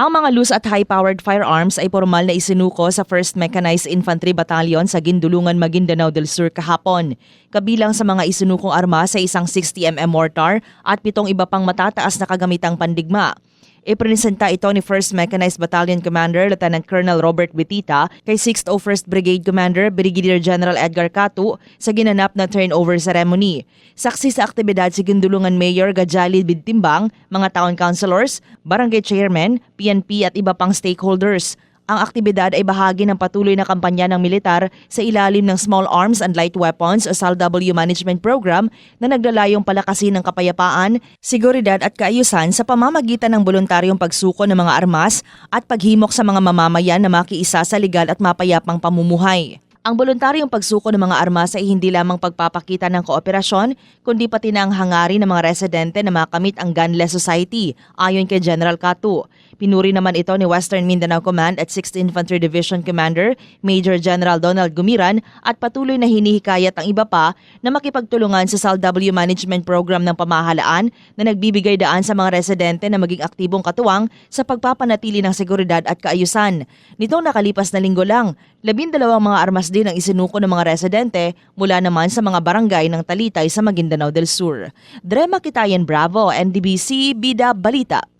Ang mga loose at high-powered firearms ay formal na isinuko sa 1st Mechanized Infantry Battalion sa Gindulungan, Maguindanao del Sur kahapon. Kabilang sa mga isinukong armas sa isang 60mm mortar at pitong iba pang matataas na kagamitang pandigma. Ipresenta ito ni 1st Mechanized Battalion Commander Lieutenant Colonel Robert Betita kay 6th 01st Brigade Commander Brigadier General Edgar Catu sa ginanap na turnover ceremony. Saksi sa aktibidad si Gindulungan Mayor Gajali Bidtimbang, mga town councilors, barangay chairman, PNP at iba pang stakeholders. Ang aktibidad ay bahagi ng patuloy na kampanya ng militar sa ilalim ng Small Arms and Light Weapons o SALW Management Program na naglalayong palakasin ng kapayapaan, seguridad at kaayusan sa pamamagitan ng voluntaryong pagsuko ng mga armas at paghimok sa mga mamamayan na makiisa sa legal at mapayapang pamumuhay. Ang voluntaryong pagsuko ng mga armas ay hindi lamang pagpapakita ng kooperasyon, kundi pati na ang hangarin ng mga residente na makamit ang gunless society, ayon kay General Catu. Pinuri naman ito ni Western Mindanao Command at 6th Infantry Division Commander Major General Donald Gumiran at patuloy na hinihikayat ang iba pa na makipagtulungan sa SALW Management Program ng pamahalaan na nagbibigay daan sa mga residente na maging aktibong katuwang sa pagpapanatili ng seguridad at kaayusan. Nitong nakalipas na linggo lang, labindalawang mga armas din ang isinuko ng mga residente mula naman sa mga barangay ng Talitay sa Maguindanao del Sur. Drema Kitayan Bravo, NDBC, Bida Balita.